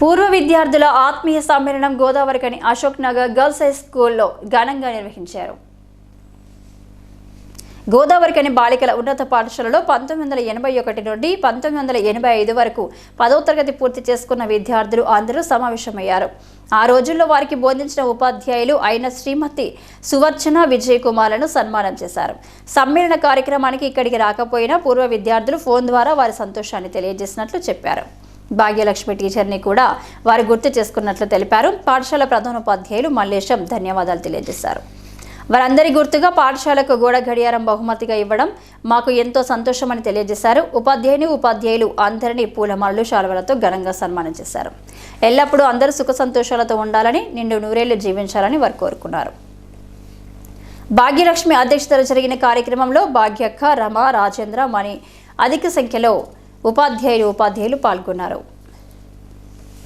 పూర్వ విద్యార్థుల ఆత్మీయ సమ్మేళనం గోదావరికని అశోక్ నగర్ గర్ల్స్ హై స్కూల్లో ఘనంగా నిర్వహించారు. గోదావరికని బాలికల ఉన్నత పాఠశాలలో పంతొమ్మిది వందల ఎనభై ఒకటి నుండి పంతొమ్మిది వందల ఎనభై ఐదు వరకు పదో తరగతి పూర్తి చేసుకున్న విద్యార్థులు అందరూ సమావేశమయ్యారు. ఆ రోజుల్లో వారికి బోధించిన ఉపాధ్యాయులు అయిన శ్రీమతి సువర్చన విజయ్ కుమార్లను సన్మానం చేశారు. సమ్మేళన కార్యక్రమానికి ఇక్కడికి రాకపోయినా పూర్వ విద్యార్థులు ఫోన్ ద్వారా వారి సంతోషాన్ని తెలియజేసినట్లు చెప్పారు. భాగ్యలక్ష్మి టీచర్ని కూడా వారు గుర్తు చేసుకున్నట్లు తెలిపారు. పాఠశాల ప్రధానోపాధ్యాయులు మల్లేశం ధన్యవాదాలు తెలియజేశారు. వారందరి గుర్తుగా పాఠశాలకు గోడ గడియారం బహుమతిగా ఇవ్వడం మాకు ఎంతో సంతోషమని తెలియజేశారు. ఉపాధ్యాయుని ఉపాధ్యాయులు అందరినీ పూలమాలలు శాలువలతో ఘనంగా సన్మానం చేశారు. ఎల్లప్పుడూ అందరూ సుఖ సంతోషాలతో ఉండాలని నిండు నూరేళ్ళు జీవించాలని వారు కోరుకున్నారు. భాగ్యలక్ష్మి అధ్యక్షతన జరిగిన కార్యక్రమంలో భాగ్యక్క రమ రాజేంద్ర మణి అధిక సంఖ్యలో ఉపాధ్యాయులు ఉపాధ్యాయులు పాల్గొన్నారు.